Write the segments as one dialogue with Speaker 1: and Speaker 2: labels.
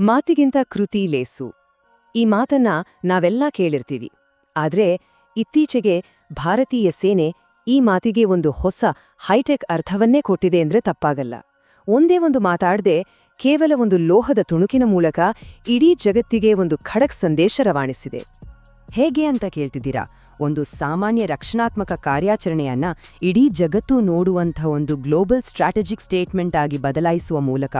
Speaker 1: ಮಾತಿಗಿಂತ ಕೃತಿ ಲೇಸು. ಈ ಮಾತನ್ನ ನಾವೆಲ್ಲ ಕೇಳಿರ್ತೀವಿ. ಆದ್ರೆ ಇತ್ತೀಚೆಗೆ ಭಾರತೀಯ ಸೇನೆ ಈ ಮಾತಿಗೆ ಒಂದು ಹೊಸ ಹೈಟೆಕ್ ಅರ್ಥವನ್ನೇ ಕೊಟ್ಟಿದೆ ಅಂದ್ರೆ ತಪ್ಪಾಗಲ್ಲ. ಒಂದೇ ಒಂದು ಮಾತಾಡದೆ ಕೇವಲ ಒಂದು ಲೋಹದ ತುಣುಕಿನ ಮೂಲಕ ಇಡೀ ಜಗತ್ತಿಗೆ ಒಂದು ಖಡಕ್ ಸಂದೇಶ ರವಾನಿಸಿದೆ.
Speaker 2: ಹೇಗೆ ಅಂತ ಕೇಳ್ತಿದ್ದೀರಾ? ಒಂದು ಸಾಮಾನ್ಯ ರಕ್ಷಣಾತ್ಮಕ ಕಾರ್ಯಾಚರಣೆಯನ್ನ ಇಡೀ ಜಗತ್ತು ನೋಡುವಂಥ ಒಂದು ಗ್ಲೋಬಲ್ ಸ್ಟ್ರಾಟಜಿಕ್ ಸ್ಟೇಟ್ಮೆಂಟ್ ಆಗಿ ಬದಲಾಯಿಸುವ ಮೂಲಕ.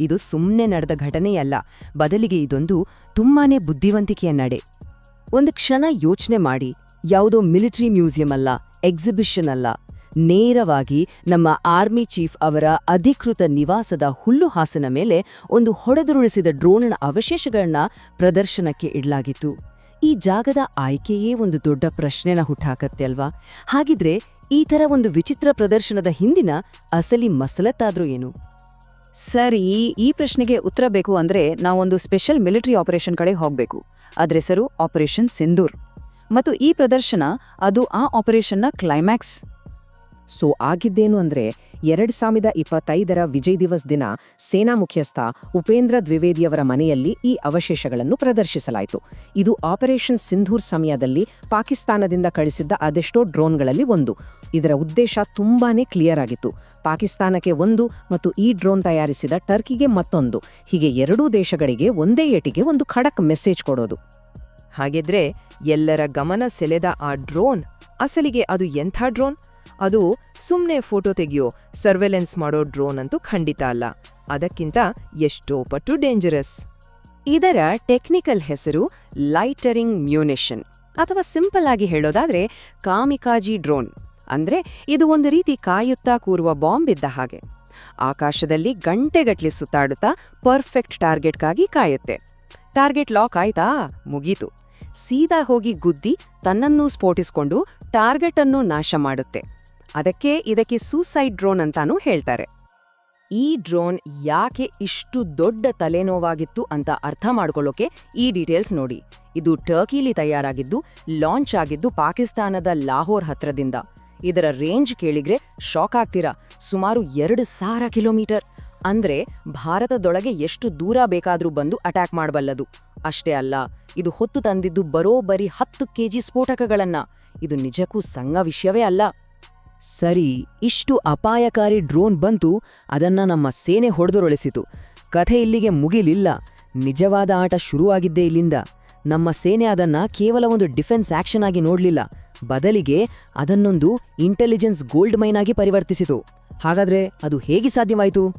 Speaker 2: ಇದು ಸುಮ್ಮನೆ ನಡೆದ ಘಟನೆಯಲ್ಲ. ಬದಲಿಗೆ ಇದೊಂದು ತುಂಬಾನೇ ಬುದ್ಧಿವಂತಿಕೆಯ ನಡೆ. ಒಂದು ಕ್ಷಣ ಯೋಚನೆ ಮಾಡಿ. ಯಾವುದೋ ಮಿಲಿಟರಿ ಮ್ಯೂಸಿಯಂ ಅಲ್ಲ, ಎಕ್ಸಿಬಿಷನ್ ಅಲ್ಲ. ನೇರವಾಗಿ ನಮ್ಮ ಆರ್ಮಿ ಚೀಫ್ ಅವರ ಅಧಿಕೃತ ನಿವಾಸದ ಹುಲ್ಲುಹಾಸನ ಮೇಲೆ ಒಂದು ಹೊಡೆದುರುಳಿಸಿದ ಡ್ರೋನ್ನ ಅವಶೇಷಗಳನ್ನ ಪ್ರದರ್ಶನಕ್ಕೆ ಇಡಲಾಗಿತ್ತು. ಈ ಜಾಗದ ಆಯ್ಕೆಯೇ ಒಂದು ದೊಡ್ಡ ಪ್ರಶ್ನೆನ ಹುಟ್ಟಾಕತ್ತೆ ಅಲ್ವಾ? ಹಾಗಿದ್ರೆ ಈ ಥರ ಒಂದು ವಿಚಿತ್ರ ಪ್ರದರ್ಶನದ ಹಿಂದಿನ ಅಸಲಿ ಮಸಲತ್ತಾದ್ರೂ ಏನು?
Speaker 3: ಸರಿ, ಈ ಪ್ರಶ್ನೆಗೆ ಉತ್ತರ ಬೇಕು ಅಂದ್ರೆ ನಾವೊಂದು ಸ್ಪೆಷಲ್ ಮಿಲಿಟರಿ ಆಪರೇಷನ್ ಕಡೆ ಹೋಗ್ಬೇಕು. ಅದ್ರ ಹೆಸರು ಆಪರೇಷನ್ ಸಿಂಧೂರ್ ಮತ್ತು ಈ ಪ್ರದರ್ಶನ, ಅದು ಆ ಆಪರೇಷನ್ನ ಕ್ಲೈಮ್ಯಾಕ್ಸ್
Speaker 1: ಸೊ ಆಗಿದ್ದೇನು ಅಂದ್ರೆ ಎರಡ್ ಸಾವಿರದ ಇಪ್ಪತ್ತೈದರ ವಿಜಯ್ ದಿವಸ್ ದಿನ ಸೇನಾ ಮುಖ್ಯಸ್ಥ ಉಪೇಂದ್ರ ದ್ವಿವೇದಿಯವರ ಮನೆಯಲ್ಲಿ ಈ ಅವಶೇಷಗಳನ್ನು ಪ್ರದರ್ಶಿಸಲಾಯಿತು. ಇದು ಆಪರೇಷನ್ ಸಿಂಧೂರ್ ಸಮಯದಲ್ಲಿ ಪಾಕಿಸ್ತಾನದಿಂದ ಕಳಿಸಿದ್ದ ಅದೆಷ್ಟೋ ಡ್ರೋನ್ಗಳಲ್ಲಿ ಒಂದು. ಇದರ ಉದ್ದೇಶ ತುಂಬಾನೇ ಕ್ಲಿಯರ್ ಆಗಿತ್ತು. ಪಾಕಿಸ್ತಾನಕ್ಕೆ ಒಂದು ಮತ್ತು ಈ ಡ್ರೋನ್ ತಯಾರಿಸಿದ ಟರ್ಕಿಗೆ ಮತ್ತೊಂದು. ಹೀಗೆ ಎರಡೂ ದೇಶಗಳಿಗೆ ಒಂದೇ ಏಟಿಗೆ ಒಂದು ಖಡಕ್ ಮೆಸೇಜ್ ಕೊಡೋದು. ಹಾಗಿದ್ರೆ ಎಲ್ಲರ ಗಮನ ಸೆಳೆದ ಆ ಡ್ರೋನ್? ಅಸಲಿಗೆ ಅದು ಎಂಥ ಡ್ರೋನ್? ಅದು ಸುಮ್ಮನೆ ಫೋಟೋ ತೆಗೆಯೋ ಸರ್ವೆಲೆನ್ಸ್ ಮಾಡೋ ಡ್ರೋನ್ ಅಂತೂ ಖಂಡಿತ ಅಲ್ಲ. ಅದಕ್ಕಿಂತ ಎಷ್ಟೋ ಪಟ್ಟು ಡೇಂಜರಸ್ ಇದರ ಟೆಕ್ನಿಕಲ್ ಹೆಸರು ಲೈಟರಿಂಗ್ ಮ್ಯೂನಿಷನ್ ಅಥವಾ ಸಿಂಪಲ್ ಆಗಿ ಹೇಳೋದಾದ್ರೆ ಕಾಮಿಕಾಜಿ ಡ್ರೋನ್. ಅಂದ್ರೆ ಇದು ಒಂದು ರೀತಿ ಕಾಯುತ್ತಾ ಕೂರುವ ಬಾಂಬ್ ಇದ್ದ ಹಾಗೆ. ಆಕಾಶದಲ್ಲಿ ಗಂಟೆಗಟ್ಲೆ ಸುತ್ತಾಡುತ್ತಾ ಪರ್ಫೆಕ್ಟ್ ಟಾರ್ಗೆಟ್ಗಾಗಿ ಕಾಯುತ್ತೆ. ಟಾರ್ಗೆಟ್ ಲಾಕ್ ಆಯ್ತಾ? ಮುಗೀತು. ಸೀದಾ ಹೋಗಿ ಗುದ್ದಿ ತನ್ನನ್ನೂ ಸ್ಫೋಟಿಸ್ಕೊಂಡು ಟಾರ್ಗೆಟ್ ಅನ್ನು ನಾಶ ಮಾಡುತ್ತೆ. ಅದಕ್ಕೆ ಇದಕ್ಕೆ ಸೂಸೈಡ್ ಡ್ರೋನ್ ಅಂತಾನೂ ಹೇಳ್ತಾರೆ. ಈ ಡ್ರೋನ್ ಯಾಕೆ ಇಷ್ಟು ದೊಡ್ಡ ತಲೆನೋವಾಗಿತ್ತು ಅಂತ ಅರ್ಥ ಮಾಡ್ಕೊಳ್ಳೋಕೆ ಈ ಡೀಟೇಲ್ಸ್ ನೋಡಿ. ಇದು ಟರ್ಕಿಲಿ ತಯಾರಾಗಿದ್ದು, ಲಾಂಚ್ ಆಗಿದ್ದು ಪಾಕಿಸ್ತಾನದ ಲಾಹೋರ್ ಹತ್ರದಿಂದ. ಇದರ ರೇಂಜ್ ಕೇಳಿದ್ರೆ ಶಾಕ್ ಆಗ್ತೀರಾ? ಸುಮಾರು ಎರಡು ಸಾವಿರ ಕಿಲೋಮೀಟರ್. ಅಂದ್ರೆ ಭಾರತದೊಳಗೆ ಎಷ್ಟು ದೂರ ಬೇಕಾದರೂ ಬಂದು ಅಟ್ಯಾಕ್ ಮಾಡಬಲ್ಲದು. ಅಷ್ಟೇ ಅಲ್ಲ, ಇದು ಹೊತ್ತು ತಂದಿದ್ದು ಬರೋಬ್ಬರಿ ಹತ್ತು ಕೆಜಿ ಸ್ಫೋಟಕಗಳನ್ನ. ಇದು ನಿಜಕ್ಕೂ ಸಂಘ ವಿಷಯವೇ ಅಲ್ಲ.
Speaker 2: ಸರಿ, ಇಷ್ಟು ಅಪಾಯಕಾರಿ ಡ್ರೋನ್ ಬಂತು, ಅದನ್ನ ನಮ್ಮ ಸೇನೆ ಹೊಡೆದುರೊಳಿಸಿತು. ಕಥೆ ಇಲ್ಲಿಗೆ ಮುಗಿಲಿಲ್ಲ. ನಿಜವಾದ ಆಟ ಶುರುವಾಗಿದ್ದೇ ಇಲ್ಲಿಂದ. ನಮ್ಮ ಸೇನೆ ಅದನ್ನ ಕೇವಲ ಒಂದು ಡಿಫೆನ್ಸ್ ಆಕ್ಷನ್ ಆಗಿ ನೋಡಲಿಲ್ಲ. ಬದಲಿಗೆ ಅದನ್ನೊಂದು ಇಂಟೆಲಿಜೆನ್ಸ್ ಗೋಲ್ಡ್ ಮೈನ್ ಆಗಿ ಪರಿವರ್ತಿಸಿತು. ಹಾಗಾದ್ರೆ ಅದು ಹೇಗೆ ಸಾಧ್ಯವಾಯಿತು?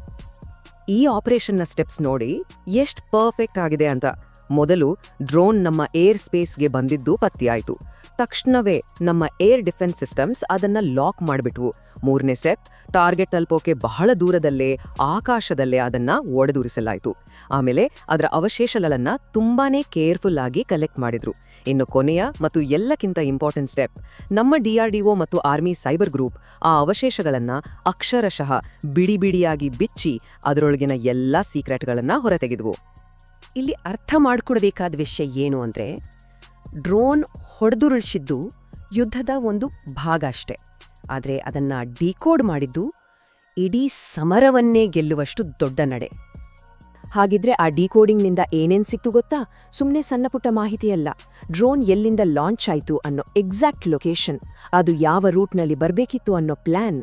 Speaker 1: ಈ ಆಪರೇಷನ್ನ ಸ್ಟೆಪ್ಸ್ ನೋಡಿ ಎಷ್ಟು ಪರ್ಫೆಕ್ಟ್ ಆಗಿದೆ ಅಂತ. ಮೊದಲು ಡ್ರೋನ್ ನಮ್ಮ ಏರ್ ಸ್ಪೇಸ್ಗೆ ಬಂದಿದ್ದು ಪತ್ತೆಯಾಯಿತು. ತಕ್ಷಣವೇ ನಮ್ಮ ಏರ್ ಡಿಫೆನ್ಸ್ ಸಿಸ್ಟಮ್ಸ್ ಅದನ್ನ ಲಾಕ್ ಮಾಡಿಬಿಟ್ವು. ಮೂರನೇ ಸ್ಟೆಪ್, ಟಾರ್ಗೆಟ್ ತಲುಪೋಕೆ ಬಹಳ ದೂರದಲ್ಲೇ, ಆಕಾಶದಲ್ಲೇ ಅದನ್ನ ಒಡೆದುರಿಸಲಾಯಿತು. ಆಮೇಲೆ ಅದರ ಅವಶೇಷಗಳನ್ನ ತುಂಬಾನೇ ಕೇರ್ಫುಲ್ ಆಗಿ ಕಲೆಕ್ಟ್ ಮಾಡಿದ್ರು. ಇನ್ನು ಕೊನೆಯ ಮತ್ತು ಎಲ್ಲಕ್ಕಿಂತ ಇಂಪಾರ್ಟೆಂಟ್ ಸ್ಟೆಪ್, ನಮ್ಮ ಡಿಆರ್ಡಿಒ ಮತ್ತು ಆರ್ಮಿ ಸೈಬರ್ ಗ್ರೂಪ್ ಆ ಅವಶೇಷಗಳನ್ನ ಅಕ್ಷರಶಃ ಬಿಡಿ ಬಿಡಿಯಾಗಿ ಬಿಚ್ಚಿ ಅದರೊಳಗಿನ ಎಲ್ಲಾ ಸೀಕ್ರೆಟ್ಗಳನ್ನ ಹೊರತೆಗೆದ್ವು.
Speaker 2: ಇಲ್ಲಿ ಅರ್ಥ ಮಾಡ್ಕೊಡ್ಬೇಕಾದ ವಿಷಯ ಏನು ಅಂದ್ರೆ, ಡ್ರೋನ್ ಹೊಡೆದುರುಳಿಸಿದ್ದು ಯುದ್ಧದ ಒಂದು ಭಾಗ ಅಷ್ಟೆ. ಆದರೆ ಅದನ್ನ ಡಿಕೋಡ್ ಮಾಡಿದ್ದು ಇಡೀ ಸಮರವನ್ನೇ ಗೆಲ್ಲುವಷ್ಟು ದೊಡ್ಡ ನಡೆ.
Speaker 1: ಹಾಗಿದ್ರೆ ಆ ಡಿಕೋಡಿಂಗ್ನಿಂದ ಏನೇನ್ ಸಿಕ್ತು ಗೊತ್ತಾ? ಸುಮ್ಮನೆ ಸಣ್ಣಪುಟ್ಟ ಮಾಹಿತಿಯಲ್ಲ. ಡ್ರೋನ್ ಎಲ್ಲಿಂದ ಲಾಂಚ್ ಆಯ್ತು ಅನ್ನೋ ಎಕ್ಸಾಕ್ಟ್ ಲೊಕೇಶನ್ ಅದು ಯಾವ ರೂಟ್ನಲ್ಲಿ ಬರಬೇಕಿತ್ತು ಅನ್ನೋ ಪ್ಲಾನ್,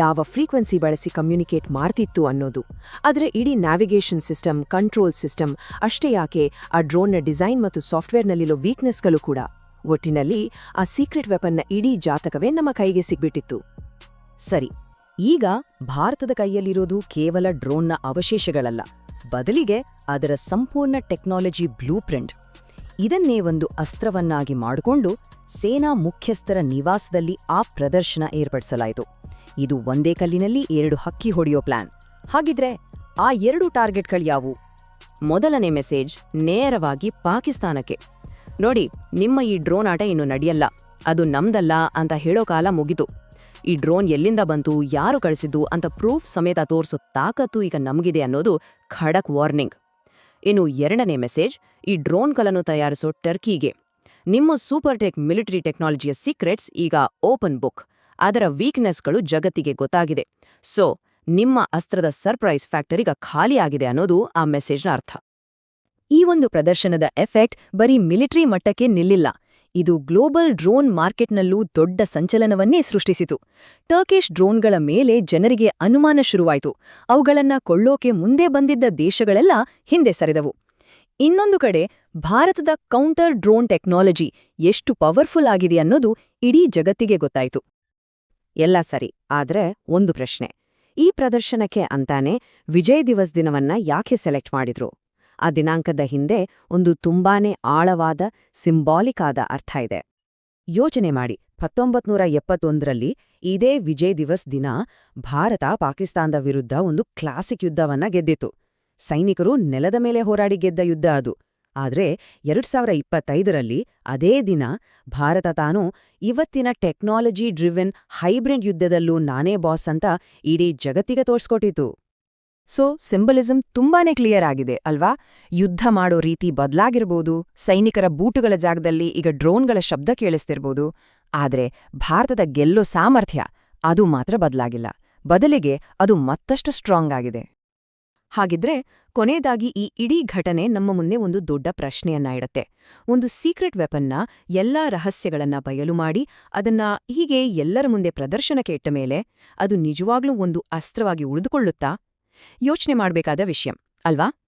Speaker 1: ಯಾವ ಫ್ರೀಕ್ವೆನ್ಸಿ ಬಳಸಿ ಕಮ್ಯುನಿಕೇಟ್ ಮಾಡ್ತಿತ್ತು ಅನ್ನೋದು. ಆದರೆ ಇಡೀ ನ್ಯಾವಿಗೇಷನ್ ಸಿಸ್ಟಮ್, ಕಂಟ್ರೋಲ್ ಸಿಸ್ಟಮ್ ಅಷ್ಟೇ ಯಾಕೆ ಆ ಡ್ರೋನ್ನ ಡಿಸೈನ್ ಮತ್ತು ಸಾಫ್ಟ್ವೇರ್ನಲ್ಲಿರೋ ವೀಕ್ನೆಸ್ಗಳು ಕೂಡ? ಒಟ್ಟಿನಲ್ಲಿ ಆ ಸೀಕ್ರೆಟ್ ವೆಪನ್ನ ಇಡೀ ಜಾತಕವೇ ನಮ್ಮ ಕೈಗೆ ಸಿಗ್ಬಿಟ್ಟಿತ್ತು.
Speaker 2: ಸರಿ, ಈಗ ಭಾರತದ ಕೈಯಲ್ಲಿರೋದು ಕೇವಲ ಡ್ರೋನ್ನ ಅವಶೇಷಗಳಲ್ಲ. ಬದಲಿಗೆ ಅದರ ಸಂಪೂರ್ಣ ಟೆಕ್ನಾಲಜಿ ಬ್ಲೂ ಪ್ರಿಂಟ್ ಇದನ್ನೇ ಒಂದು ಅಸ್ತ್ರವನ್ನಾಗಿ ಮಾಡಿಕೊಂಡು ಸೇನಾ ಮುಖ್ಯಸ್ಥರ ನಿವಾಸದಲ್ಲಿ ಆ ಪ್ರದರ್ಶನ ಏರ್ಪಡಿಸಲಾಯಿತು. ಇದು ಒಂದೇ ಕಲ್ಲಿನಲ್ಲಿ ಎರಡು ಹಕ್ಕಿ ಹೊಡೆಯೋ ಪ್ಲಾನ್. ಹಾಗಿದ್ರೆ ಆ ಎರಡು ಟಾರ್ಗೆಟ್ಗಳ್ಯಾವು ಮೊದಲನೇ ಮೆಸೇಜ್ ನೇರವಾಗಿ ಪಾಕಿಸ್ತಾನಕ್ಕೆ. ನೋಡಿ, ನಿಮ್ಮ ಈ ಡ್ರೋನ್ ಆಟ ಇನ್ನು ನಡೆಯಲ್ಲ. ಅದು ನಮ್ದಲ್ಲ ಅಂತ ಹೇಳೋ ಕಾಲ ಮುಗಿತು. ಈ ಡ್ರೋನ್ ಎಲ್ಲಿಂದ ಬಂತು, ಯಾರು ಕಳಿಸಿದ್ದು ಅಂತ ಪ್ರೂಫ್ ಸಮೇತ ತೋರಿಸೋ ತಾಕತ್ತು ಈಗ ನಮಗಿದೆ ಅನ್ನೋದು ಖಡಕ್ ವಾರ್ನಿಂಗ್. ಇನ್ನು ಎರಡನೇ ಮೆಸೇಜ್, ಈ ಡ್ರೋನ್ಗಳನ್ನು ತಯಾರಿಸೋ ಟರ್ಕಿಗೆ. ನಿಮ್ಮ ಸೂಪರ್ ಟೆಕ್ ಮಿಲಿಟರಿ ಟೆಕ್ನಾಲಜಿಯ ಸೀಕ್ರೆಟ್ಸ್ ಈಗ ಓಪನ್ ಬುಕ್. ಅದರ ವೀಕ್ನೆಸ್ಗಳು ಜಗತ್ತಿಗೆ ಗೊತ್ತಾಗಿದೆ. ಸೊ, ನಿಮ್ಮ ಅಸ್ತ್ರದ ಸರ್ಪ್ರೈಸ್ ಫ್ಯಾಕ್ಟರಿಗ ಖಾಲಿಯಾಗಿದೆ ಅನ್ನೋದು ಆ ಮೆಸೇಜ್ನ ಅರ್ಥ. ಈ ಒಂದು ಪ್ರದರ್ಶನದ ಎಫೆಕ್ಟ್ ಬರೀ ಮಿಲಿಟರಿ ಮಟ್ಟಕ್ಕೆ ನಿಲ್ಲಿಲ್ಲ. ಇದು ಗ್ಲೋಬಲ್ ಡ್ರೋನ್ ಮಾರ್ಕೆಟ್ನಲ್ಲೂ ದೊಡ್ಡ ಸಂಚಲನವನ್ನೇ ಸೃಷ್ಟಿಸಿತು. ಟರ್ಕಿಶ್ ಡ್ರೋನ್ಗಳ ಮೇಲೆ ಜನರಿಗೆ ಅನುಮಾನ ಶುರುವಾಯಿತು. ಅವುಗಳನ್ನ ಕೊಳ್ಳೋಕೆ ಮುಂದೆ ಬಂದಿದ್ದ ದೇಶಗಳೆಲ್ಲ ಹಿಂದೆ ಸರಿದವು. ಇನ್ನೊಂದು ಕಡೆ, ಭಾರತದ ಕೌಂಟರ್ ಡ್ರೋನ್ ಟೆಕ್ನಾಲಜಿ ಎಷ್ಟು ಪವರ್ಫುಲ್ ಆಗಿದೆ ಅನ್ನೋದು ಇಡೀ ಜಗತ್ತಿಗೆ ಗೊತ್ತಾಯಿತು.
Speaker 1: ಎಲ್ಲ ಸರಿ, ಆದ್ರೆ ಒಂದು ಪ್ರಶ್ನೆ. ಈ ಪ್ರದರ್ಶನಕ್ಕೆ ಅಂತಾನೆ ವಿಜಯ್ ದಿವಸ್ ದಿನವನ್ನ ಯಾಕೆ ಸೆಲೆಕ್ಟ್ ಮಾಡಿದ್ರು? ಆ ದಿನಾಂಕದ ಹಿಂದೆ ಒಂದು ತುಂಬಾನೇ ಆಳವಾದ, ಸಿಂಬಾಲಿಕ್ ಆದ ಅರ್ಥ ಇದೆ. ಯೋಚನೆ ಮಾಡಿ, ಹತ್ತೊಂಬತ್ನೂರ ಎಪ್ಪತ್ತೊಂದರಲ್ಲಿ ಇದೇ ವಿಜಯ್ ದಿವಸ್ ದಿನ ಭಾರತ ಪಾಕಿಸ್ತಾನದ ವಿರುದ್ಧ ಒಂದು ಕ್ಲಾಸಿಕ್ ಯುದ್ಧವನ್ನ ಗೆದ್ದಿತು. ಸೈನಿಕರು ನೆಲದ ಮೇಲೆ ಹೋರಾಡಿ ಗೆದ್ದ ಯುದ್ಧ ಅದು. ಆದ್ರೆ ಎರಡ್ ಸಾವಿರ ಇಪ್ಪತ್ತೈದರಲ್ಲಿ ಅದೇ ದಿನ ಭಾರತ ತಾನು ಇವತ್ತಿನ ಟೆಕ್ನಾಲಜಿ ಡ್ರಿವೆನ್ ಹೈಬ್ರಿಡ್ ಯುದ್ಧದಲ್ಲೂ ನಾನೇ ಬಾಸ್ ಅಂತ ಇಡೀ ಜಗತ್ತಿಗೆ ತೋರ್ಸ್ಕೊಟ್ಟಿತು.
Speaker 2: ಸೊ ಸಿಂಬಲಿಸಂ ತುಂಬಾನೇ ಕ್ಲಿಯರ್ ಆಗಿದೆ, ಅಲ್ವಾ? ಯುದ್ಧ ಮಾಡೋ ರೀತಿ ಬದಲಾಗಿರ್ಬೋದು, ಸೈನಿಕರ ಬೂಟುಗಳ ಜಾಗದಲ್ಲಿ ಈಗ ಡ್ರೋನ್ಗಳ ಶಬ್ದ ಕೇಳಿಸ್ತಿರ್ಬೋದು. ಆದರೆ ಭಾರತದ ಗೆಲ್ಲೋ ಸಾಮರ್ಥ್ಯ ಅದು ಮಾತ್ರ ಬದಲಾಗಿಲ್ಲ. ಬದಲಿಗೆ ಅದು ಮತ್ತಷ್ಟು ಸ್ಟ್ರಾಂಗ್ ಆಗಿದೆ. ಹಾಗಿದ್ರೆ ಕೊನೆಯದಾಗಿ ಈ ಇಡೀ ಘಟನೆ ನಮ್ಮ ಮುಂದೆ ಒಂದು ದೊಡ್ಡ ಪ್ರಶ್ನೆಯನ್ನ ಇಡತ್ತೆ. ಒಂದು ಸೀಕ್ರೆಟ್ ವೆಪನ್ನ ಎಲ್ಲಾ ರಹಸ್ಯಗಳನ್ನ ಬಯಲು ಮಾಡಿ, ಅದನ್ನ ಹೀಗೆ ಎಲ್ಲರ ಮುಂದೆ ಪ್ರದರ್ಶನಕ್ಕೆ ಇಟ್ಟ ಮೇಲೆ ಅದು ನಿಜವಾಗ್ಲೂ ಒಂದು ಅಸ್ತ್ರವಾಗಿ ಉಳಿದುಕೊಳ್ಳುತ್ತಾ ಯೋಚನೆ ಮಾಡಬೇಕಾದ ವಿಷಯ ಅಲ್ವಾ?